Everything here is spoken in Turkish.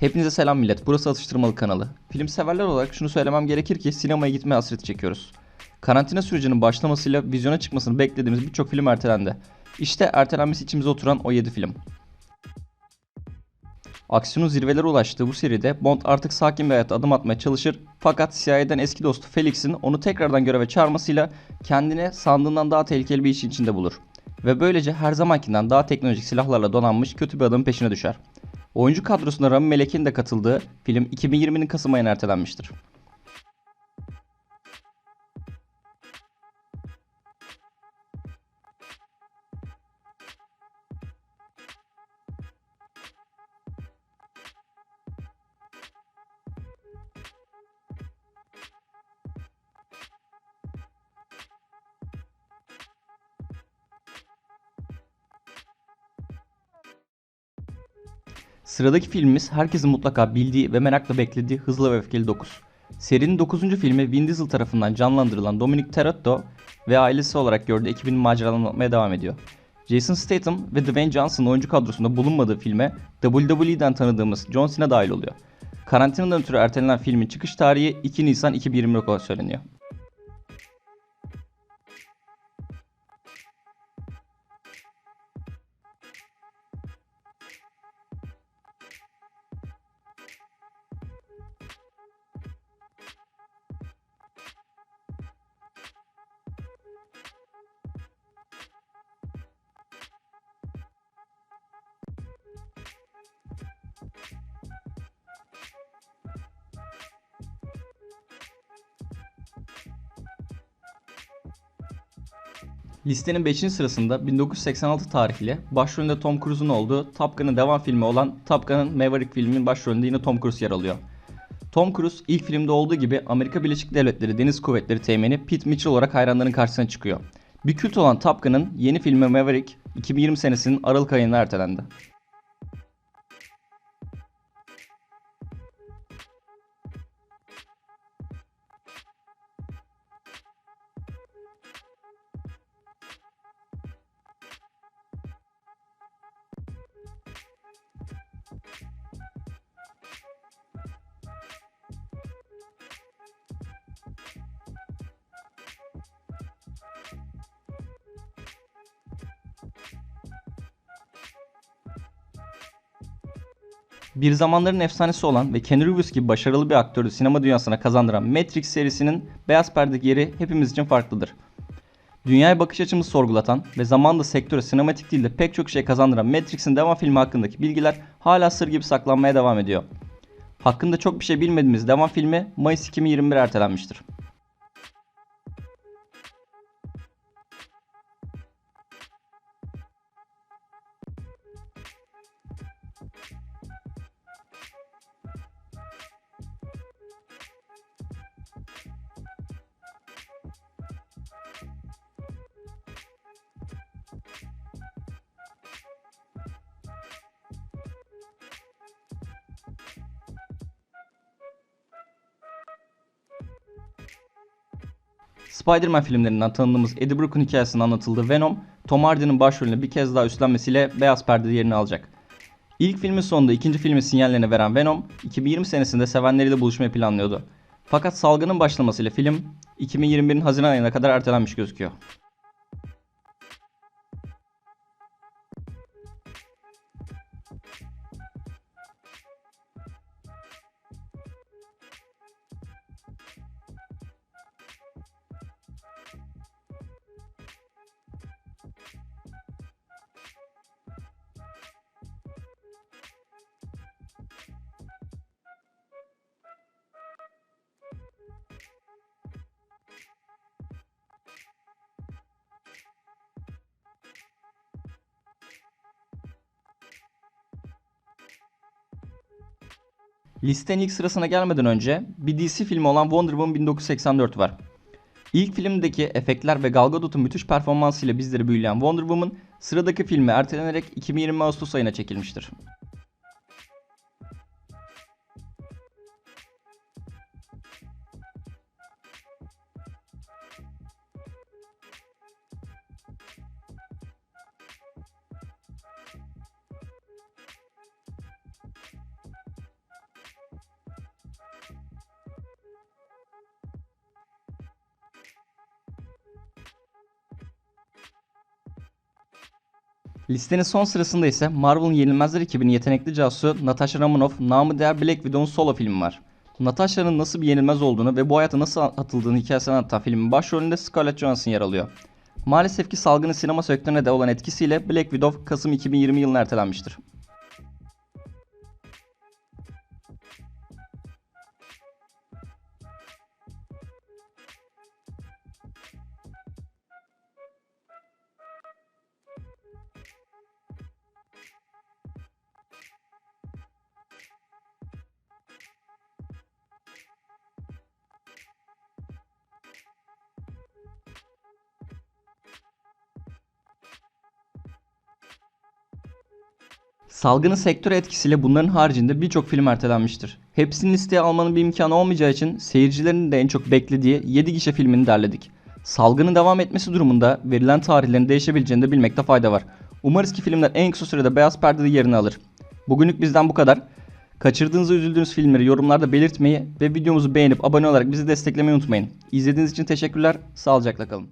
Hepinize selam millet. Burası Atıştırmalı kanalı. Film severler olarak şunu söylemem gerekir ki sinemaya gitme hasreti çekiyoruz. Karantina sürecinin başlamasıyla vizyona çıkmasını beklediğimiz birçok film ertelendi. İşte ertelenmesi içimize oturan o 7 film. Aksiyonun zirvelere ulaştığı bu seride Bond artık sakin bir hayata adım atmaya çalışır fakat CIA'den eski dostu Felix'in onu tekrardan göreve çağırmasıyla kendini sandığından daha tehlikeli bir işin içinde bulur. Ve böylece her zamankinden daha teknolojik silahlarla donanmış kötü bir adamın peşine düşer. Oyuncu kadrosuna Rami Malek'in de katıldığı film 2020'nin Kasım ayına ertelenmiştir. Sıradaki filmimiz herkesin mutlaka bildiği ve merakla beklediği Hızlı ve Öfkeli 9. Serinin 9. filmi Vin Diesel tarafından canlandırılan Dominic Toretto ve ailesi olarak gördüğü ekibinin maceralarını anlatmaya devam ediyor. Jason Statham ve Dwayne Johnson oyuncu kadrosunda bulunmadığı filme WWE'den tanıdığımız John Cena dahil oluyor. Karantinadan ötürü ertelenen filmin çıkış tarihi 2 Nisan 2020 olarak söyleniyor. Listenin 5. sırasında 1986 tarihli başrolünde Tom Cruise'un olduğu Top Gun'ın devam filmi olan Top Gun'ın Maverick filminin başrolünde yine Tom Cruise yer alıyor. Tom Cruise ilk filmde olduğu gibi Amerika Birleşik Devletleri Deniz Kuvvetleri Teğmeni Pete Mitchell olarak hayranların karşısına çıkıyor. Bir kült olan Top Gun'ın yeni filmi Maverick 2020 senesinin Aralık ayında ertelendi. Bir zamanların efsanesi olan ve Keanu Reeves gibi başarılı bir aktörü sinema dünyasına kazandıran Matrix serisinin beyaz perdedeki yeri hepimiz için farklıdır. Dünyaya bakış açımızı sorgulatan ve zamanla sektöre sinematik değil de pek çok şey kazandıran Matrix'in devam filmi hakkındaki bilgiler hala sır gibi saklanmaya devam ediyor. Hakkında çok bir şey bilmediğimiz devam filmi Mayıs 2021 ertelenmiştir. Spider-Man filmlerinden tanıdığımız Eddie Brock'un hikayesinin anlatıldığı Venom, Tom Hardy'nin başrolünü bir kez daha üstlenmesiyle beyaz perdede yerini alacak. İlk filmin sonunda ikinci filmin sinyallerini veren Venom, 2020 senesinde sevenleriyle buluşmayı planlıyordu. Fakat salgının başlamasıyla film 2021'in Haziran ayına kadar ertelenmiş gözüküyor. Listenin ilk sırasına gelmeden önce bir DC filmi olan Wonder Woman 1984 var. İlk filmdeki efektler ve Gal Gadot'un müthiş performansıyla bizleri büyüleyen Wonder Woman sıradaki filmi ertelenerek 2020 Ağustos ayına çekilmiştir. Listenin son sırasında ise Marvel'ın Yenilmezler ekibinin yetenekli casusu Natasha Romanoff, namı değer Black Widow'un solo filmi var. Natasha'nın nasıl bir yenilmez olduğunu ve bu hayata nasıl atıldığını hikayesini anlatan filmin başrolünde Scarlett Johansson yer alıyor. Maalesef ki salgının sinema sektörüne de olan etkisiyle Black Widow Kasım 2020 yılına ertelenmiştir. Salgının sektöre etkisiyle bunların haricinde birçok film ertelenmiştir. Hepsini listeye almanın bir imkanı olmayacağı için seyircilerin de en çok beklediği 7 gişe filmini derledik. Salgının devam etmesi durumunda verilen tarihlerin değişebileceğini de bilmekte fayda var. Umarız ki filmler en kısa sürede beyaz perdede yerini alır. Bugünlük bizden bu kadar. Kaçırdığınızda üzüldüğünüz filmleri yorumlarda belirtmeyi ve videomuzu beğenip abone olarak bizi desteklemeyi unutmayın. İzlediğiniz için teşekkürler. Sağlıcakla kalın.